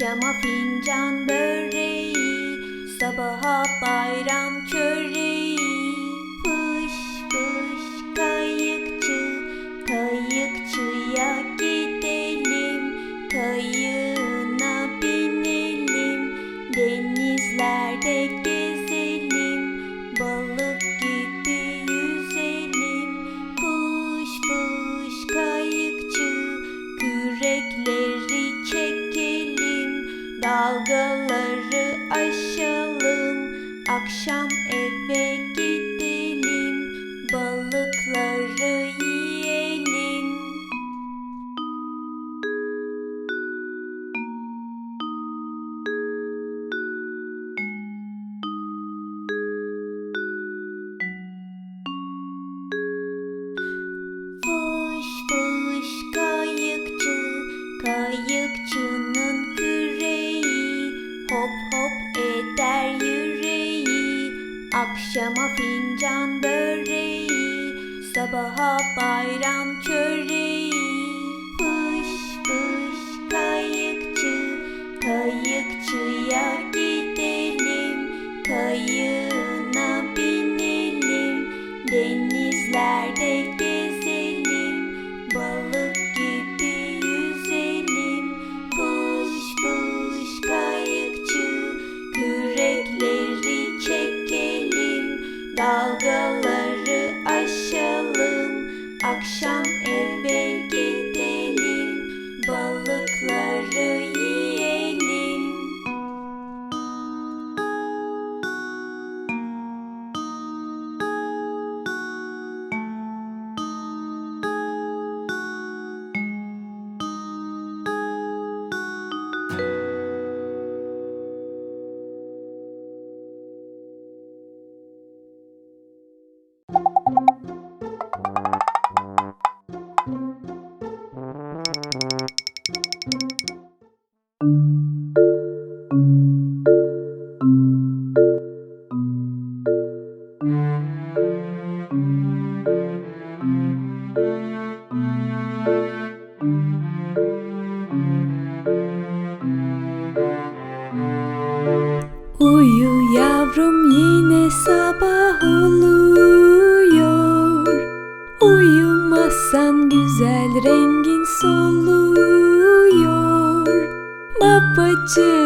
Akşama fincan böreği, sabaha bayram Akşama fincan böreği Sabaha bayram köreği. Fış fış kayıkçı Kayıkçıya git. See.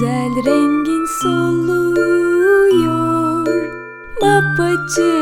Güzel rengin soluyor. Babacığım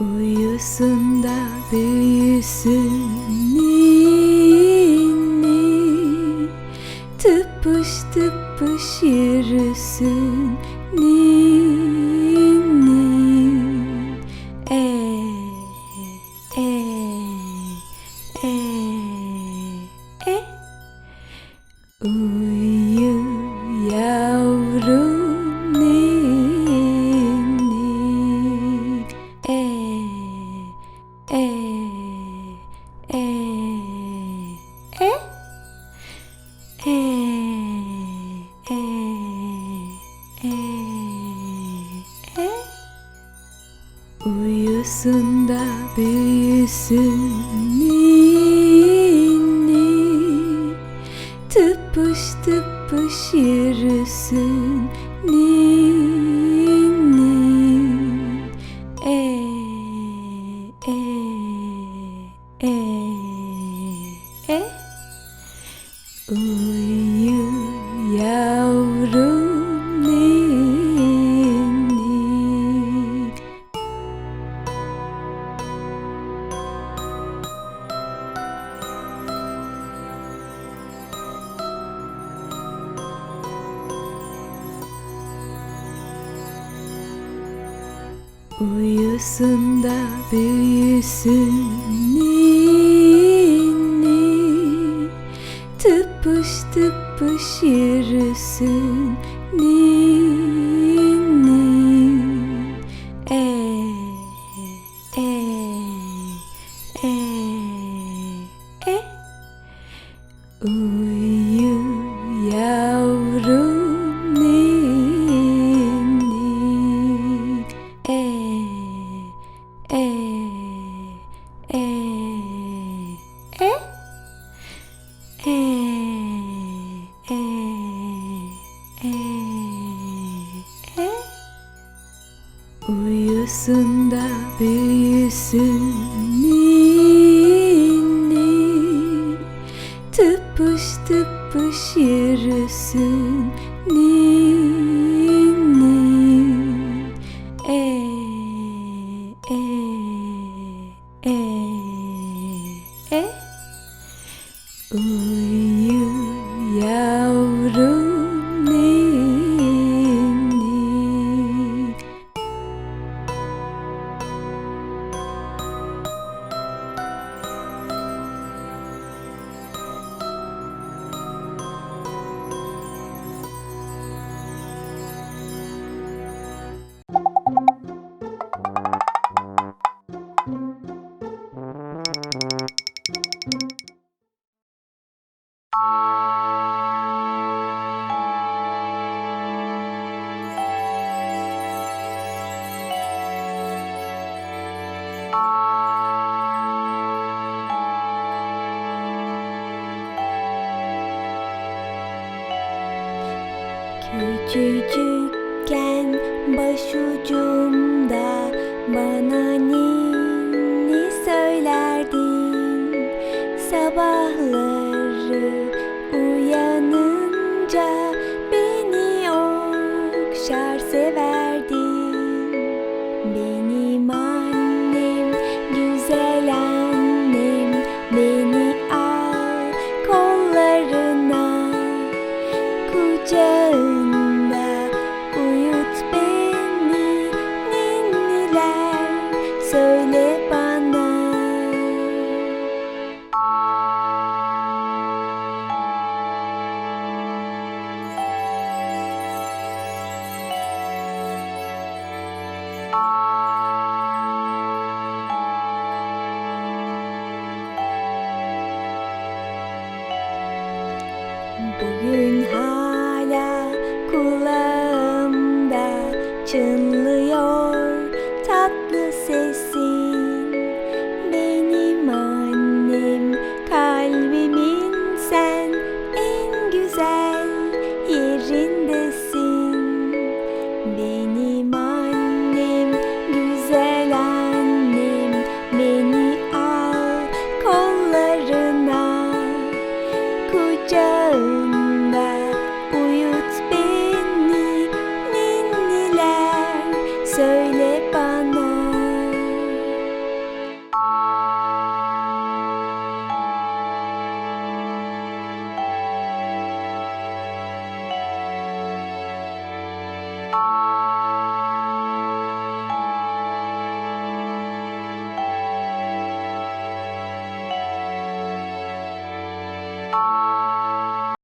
Uyusun da büyüsün ninni Tıpış tıpış yürüsün ninni Arkasında büyüsün ninni Tıpış tıpış yürüsün ninni Uyusun da büyüsün ninni Tıpış tıpış yürüsün ninni E, e, e. e. arasında büyüsün Küçücükken başucumda bana niye to